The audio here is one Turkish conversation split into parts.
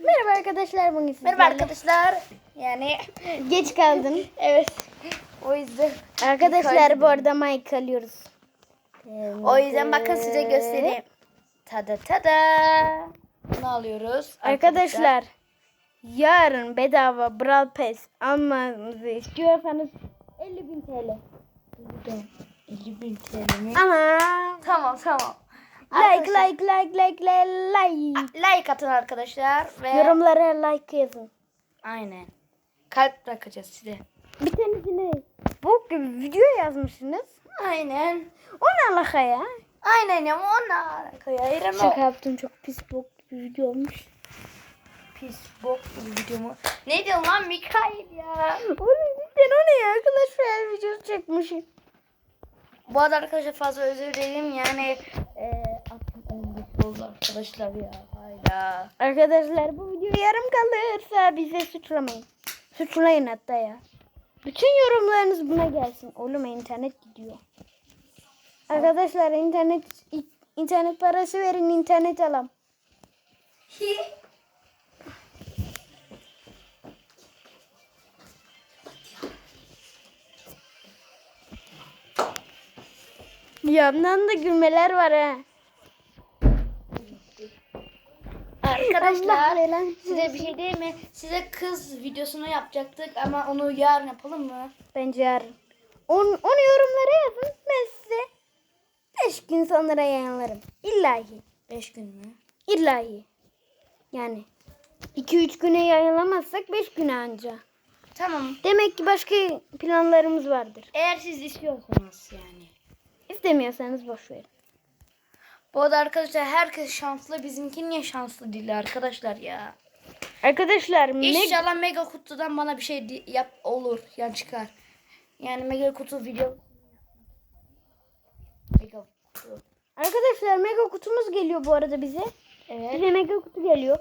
Merhaba arkadaşlar bugün sizlerle. Merhaba arkadaşlar. Yani Geç kaldın. evet. O yüzden Arkadaşlar bu arada mic alıyoruz. o yüzden bakın size göstereyim. Tada tada. Bunu alıyoruz. Arkadaşlar yarın bedava Brawl Pass almanızı istiyorsanız 50.000 TL. 50 bin TL mi? Ama Tamam tamam. Like Arkadaşlar, like like like like like. like atın arkadaşlar ve Yorumlara like yazın. aynen. Kalp bırakacağız size. Bir tanesini bu gibi video yazmışsınız. Aynen. O ne alaka ya? Aynen ama ona koyarım. Şaka yaptım çok pis bok bir video olmuş. Pis bok bir video mu? Ne diyorsun lan Mikail ya? Oğlum cidden o ne ya? Arkadaşlar videosu çekmişim. Bu arada arkadaşlar fazla özür dilerim yani aklım 15 oldu arkadaşlar ya. Hayda. Arkadaşlar bu video yarım kalırsa bize suçlamayın. Suçlayın hatta ya. Bütün yorumlarınız buna gelsin. Oğlum internet gidiyor. Arkadaşlar internet internet parası verin internet alam. Yandan da gülmeler var ha. Arkadaşlar size bir şey değil mi? Size kız videosunu yapacaktık ama onu yarın yapalım mı? Bence yarın. On, onu yorumlara yazın. Ben size 5 gün sonra yayınlarım. İllahi. 5 gün mü? İllahi. Yani 2-3 güne yayınlamazsak 5 güne anca. Tamam. Demek ki başka planlarımız vardır. Eğer siz istiyorsanız yani. İstemiyorsanız boş verin. Bu arada arkadaşlar herkes şanslı. Bizimki niye şanslı değil arkadaşlar ya? Arkadaşlar İnşallah mega kutudan bana bir şey yap olur. Yani çıkar. Yani mega kutu video. Mega kutu. Arkadaşlar mega kutumuz geliyor bu arada bize. Evet. Bize mega kutu geliyor.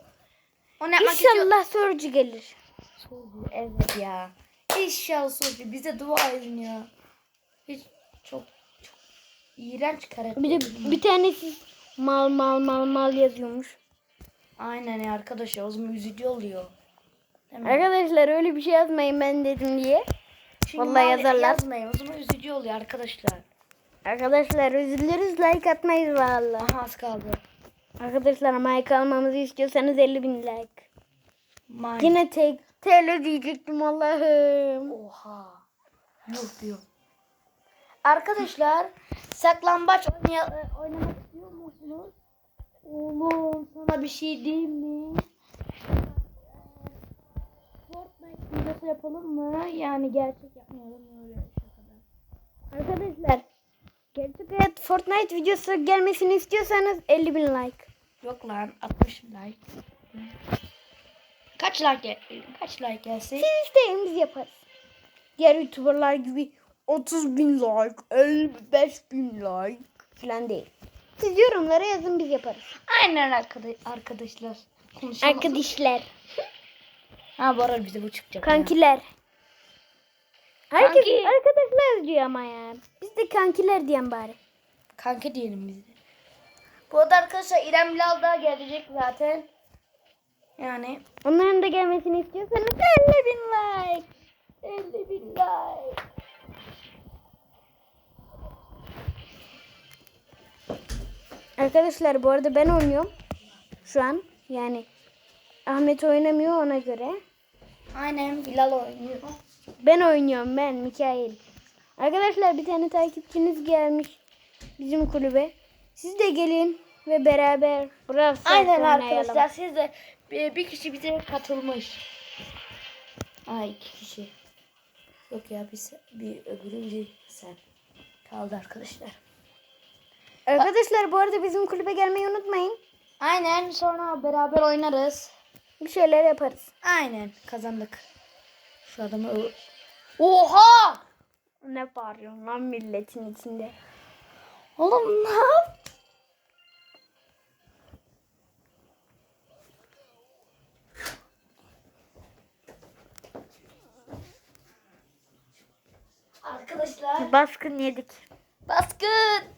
Onu yapmak. İnşallah sorucu gelir. Evet ya. İnşallah sonucu bize dua edin ya. Hiç çok iğrenç karakter. Bir de bir tanesi mal mal mal mal yazıyormuş. Aynen ya arkadaşlar o zaman üzücü oluyor. Değil mi? Arkadaşlar öyle bir şey yazmayın ben dedim diye. Çünkü vallahi yazarlar. Yazmayın o zaman üzücü oluyor arkadaşlar. Arkadaşlar üzülürüz like atmayız valla. Aha az kaldı. Arkadaşlar like almamızı istiyorsanız 50 bin like. Mine. Yine tek TL diyecektim Allah'ım. Oha. Yuh diyor. Arkadaşlar saklambaç e, oynamak istiyor musunuz? Oğlum sana bir şey diyeyim mi? Fortnite videosu yapalım mı? Yani gerçek yapmayalım öyle şakadan. Arkadaşlar gerçek hayat Fortnite videosu gelmesini istiyorsanız 50 bin like. Yok lan 60 like. Kaç like kaç like gelsin? Siz isteyin biz yaparız. Diğer youtuberlar gibi 30 bin like, 55 bin like falan değil. Siz yorumlara yazın biz yaparız. Aynen arkadaş arkadaşlar. Konuşalım. Arkadaşlar, Ha bu arada bize bu çıkacak. kankiler. Herkes Kanki. arkadaşlar diyor ama ya. Biz de kankiler diyen bari. Kanka diyelim biz de. Bu arada arkadaşlar İrem Bilal daha gelecek zaten. Yani Onların da gelmesini istiyorsanız 50 bin like. 50 bin like. Arkadaşlar bu arada ben oynuyorum. Şu an yani Ahmet oynamıyor ona göre. Aynen Bilal oynuyor. Ben oynuyorum ben Mikail. Arkadaşlar bir tane takipçiniz gelmiş bizim kulübe. Siz de gelin ve beraber Brawl Aynen oynayalım. arkadaşlar siz de bir, bir kişi bize katılmış. Ay iki kişi. Yok ya bir, bir öbürü bir sen. Kaldı arkadaşlar. Arkadaşlar bu arada bizim kulübe gelmeyi unutmayın. Aynen sonra beraber oynarız. Bir şeyler yaparız. Aynen kazandık. Şu adamı ö- Oha! Ne bağırıyorsun lan milletin içinde? Oğlum ne yap? Arkadaşlar Baskın yedik. baskın.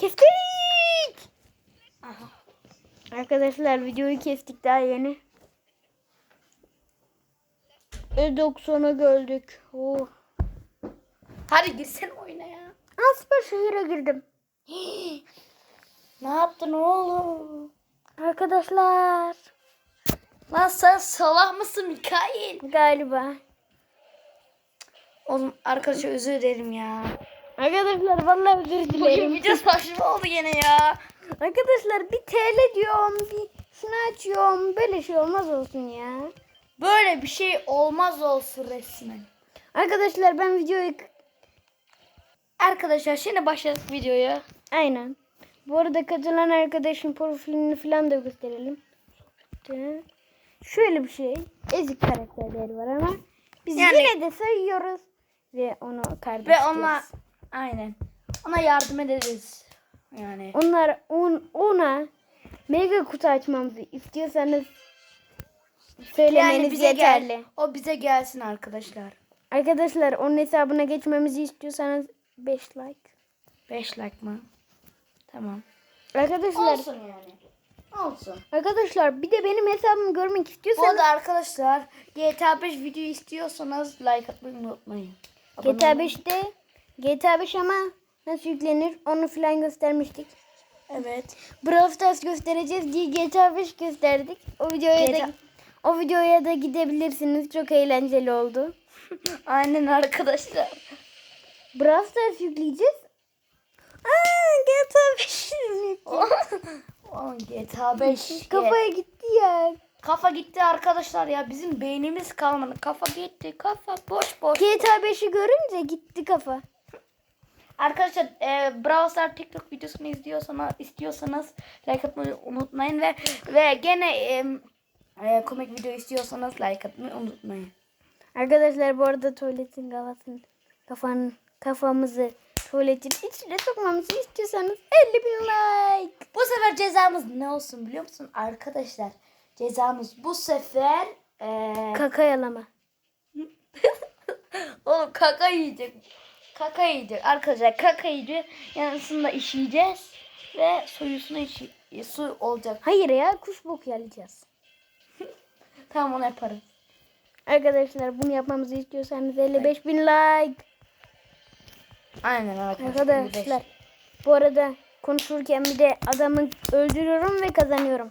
Kestik. Aha. Arkadaşlar videoyu kestik daha yeni. E90'a geldik. Oh. Hadi girsene oyuna ya. Asper şehire girdim. Ne yaptın oğlum? Arkadaşlar. Lan sen salak mısın Mikail? Galiba. Oğlum arkadaşlar özür dilerim ya. Arkadaşlar vallahi özür Bugün dilerim. video saçma oldu gene ya. Arkadaşlar bir TL diyorum, bir şunu açıyorum. Böyle şey olmaz olsun ya. Böyle bir şey olmaz olsun resmen. Arkadaşlar ben videoyu Arkadaşlar şimdi başladık videoya. aynen. Bu arada katılan arkadaşın profilini falan da gösterelim. Şöyle bir şey. Ezik karakterleri var ama biz Yani- yine de sayıyoruz ve onu kardeş Ve ona aynen. Ona yardım ederiz. Yani. Onlar on, ona mega kutu açmamızı istiyorsanız söylemeniz Yani bize yeterli. gel. O bize gelsin arkadaşlar. Arkadaşlar onun hesabına geçmemizi istiyorsanız 5 like. 5 like mı? Tamam. Arkadaşlar yani. Olsun. arkadaşlar bir de benim hesabımı görmek istiyorsanız arada arkadaşlar GTA 5 video istiyorsanız like atmayı unutmayın. Abone GTA olun. 5'te GTA 5 ama nasıl yüklenir onu falan göstermiştik. Evet. Brawl Stars göstereceğiz diye GTA 5 gösterdik. O videoya da GTA o videoya da gidebilirsiniz. Çok eğlenceli oldu. Aynen arkadaşlar. Brawl Stars yükleyeceğiz. Aa, GTA 5 Oğlum GTA 5. Kafaya gitti ya. Kafa gitti arkadaşlar ya. Bizim beynimiz kalmadı. Kafa gitti. Kafa boş boş. GTA 5'i görünce gitti kafa. Arkadaşlar e, Brawl Stars TikTok videosunu izliyorsanız istiyorsanız like atmayı unutmayın ve ve gene e, e, komik video istiyorsanız like atmayı unutmayın. Arkadaşlar bu arada tuvaletin kafasını kafanın kafamızı tuvaletin içine sokmamızı istiyorsanız 50 bin like. Bu sefer cezamız ne olsun biliyor musun arkadaşlar? Cezamız bu sefer e, Kaka yalama. oğlum kaka yiyecek. Kaka yiyecek arkadaşlar kaka yiyecek. Yanısında işeyeceğiz ve suyusuna işi, su olacak. Hayır ya kuş boku yalayacağız. Tamam onu yaparız. Arkadaşlar bunu yapmamızı istiyorsanız 55 bin like. Aynen arkadaşlar. Arkadaşlar bu arada konuşurken bir de adamı öldürüyorum ve kazanıyorum.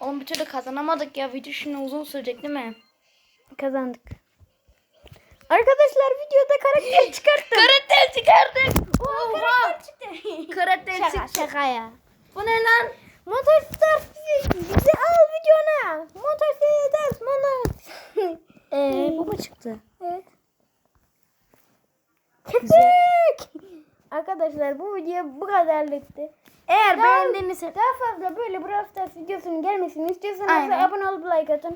Oğlum bir türlü kazanamadık ya. Video şimdi uzun sürecek değil mi? Kazandık. Arkadaşlar videoda karakter çıkarttım. Karakter çıkardık. Oha! çıktı. Karakter Şaka, çıktı. şaka ya. Bu ne lan? Motor Stars bizi, al videona. Motor Stars motor. Ee, bu mu çıktı? evet. Köpek. Arkadaşlar bu video bu kadarlıktı. Eğer Daha, beğendiğiniz daha fazla böyle Brawl Stars videosunun gelmesini istiyorsanız abone olup like atın.